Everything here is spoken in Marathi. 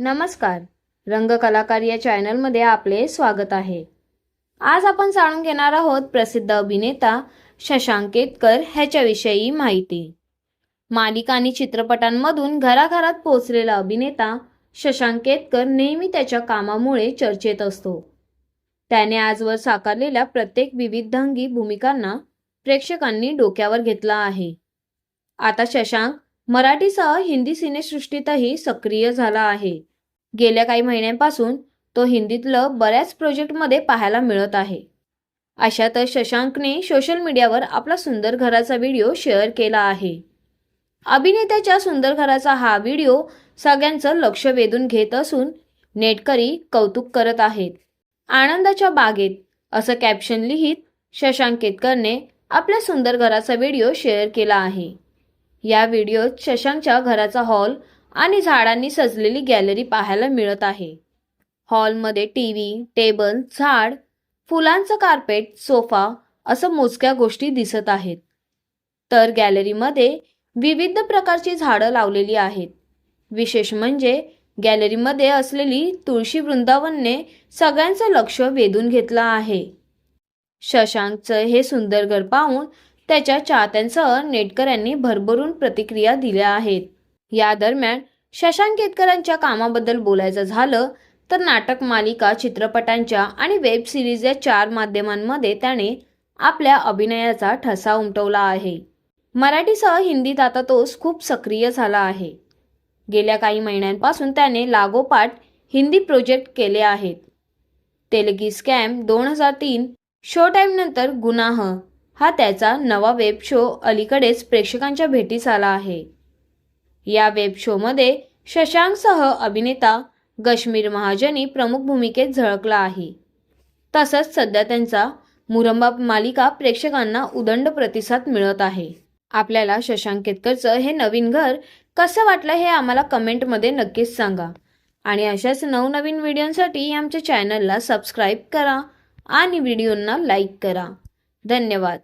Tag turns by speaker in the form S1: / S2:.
S1: नमस्कार. रंगकलाकार या चॅनलमध्ये आपले स्वागत आहे. आज आपण जाणून घेणार आहोत प्रसिद्ध अभिनेता शशांक केतकर ह्याच्याविषयी माहिती. मालिका आणि चित्रपटांमधून घराघरात पोहोचलेला अभिनेता शशांक केतकर नेहमी त्याच्या कामामुळे चर्चेत असतो. त्याने आजवर साकारलेल्या प्रत्येक विविधांगी भूमिकांना प्रेक्षकांनी डोक्यावर घेतला आहे. आता शशांक मराठीसह हिंदी सिनेसृष्टीतही सक्रिय झाला आहे. गेल्या काही महिन्यांपासून तो हिंदीतलं बऱ्याच प्रोजेक्टमध्ये पाहायला मिळत आहे. अशातच शशांकने सोशल मीडियावर आपला सुंदर घराचा व्हिडिओ शेअर केला आहे. अभिनेत्याच्या सुंदर घराचा हा व्हिडिओ सगळ्यांचं लक्ष वेधून घेत असून नेटकरी कौतुक करत आहेत. आनंदाच्या बागेत असं कॅप्शन लिहित शशांक केतकरने आपल्या सुंदर घराचा व्हिडिओ शेअर केला आहे. या व्हिडिओत शशांकच्या घराचा हॉल आणि झाडांनी सजलेली गॅलरी पाहायला मिळत आहे. हॉलमध्ये टी व्ही टेबल झाड फुलांचं कार्पेट सोफा असं मोजक्या गोष्टी दिसत आहेत. तर गॅलरीमध्ये विविध प्रकारची झाडं लावलेली आहेत. विशेष म्हणजे गॅलरीमध्ये असलेली तुळशी वृंदावनने सगळ्यांचं लक्ष वेधून घेतलं आहे. शशांकचं हे सुंदर घर पाहून त्याच्या चाहत्यांसह नेटकऱ्यांनी भरभरून प्रतिक्रिया दिल्या आहेत. या दरम्यान शशांक केतकरांच्या कामाबद्दल बोलायचं झालं तर नाटक मालिका चित्रपटांच्या आणि वेब सिरीज या चार माध्यमांमध्ये त्याने आपल्या अभिनयाचा ठसा उमटवला आहे. मराठीसह हिंदीत आता तोच खूप सक्रिय झाला आहे. गेल्या काही महिन्यांपासून त्याने लागोपाठ हिंदी प्रोजेक्ट केले आहेत. तेलगी स्कॅम दोन हजार तीन शो टाईम नंतर गुनाह हा त्याचा नवा वेब शो अलीकडेच प्रेक्षकांच्या भेटीस आला आहे. या वेब शोमध्ये शशांकसह अभिनेता गश्मीर महाजनी प्रमुख भूमिकेत झळकला आहे. तसंच सध्या त्यांचा मुरंबा मालिका प्रेक्षकांना उदंड प्रतिसाद मिळत आहे. आपल्याला शशांक केतकरचं हे नवीन घर कसं वाटलं हे आम्हाला कमेंटमध्ये नक्कीच सांगा. आणि अशाच नवनवीन व्हिडिओंसाठी आमच्या चॅनलला सबस्क्राईब करा आणि व्हिडिओंना लाईक करा. धन्यवाद.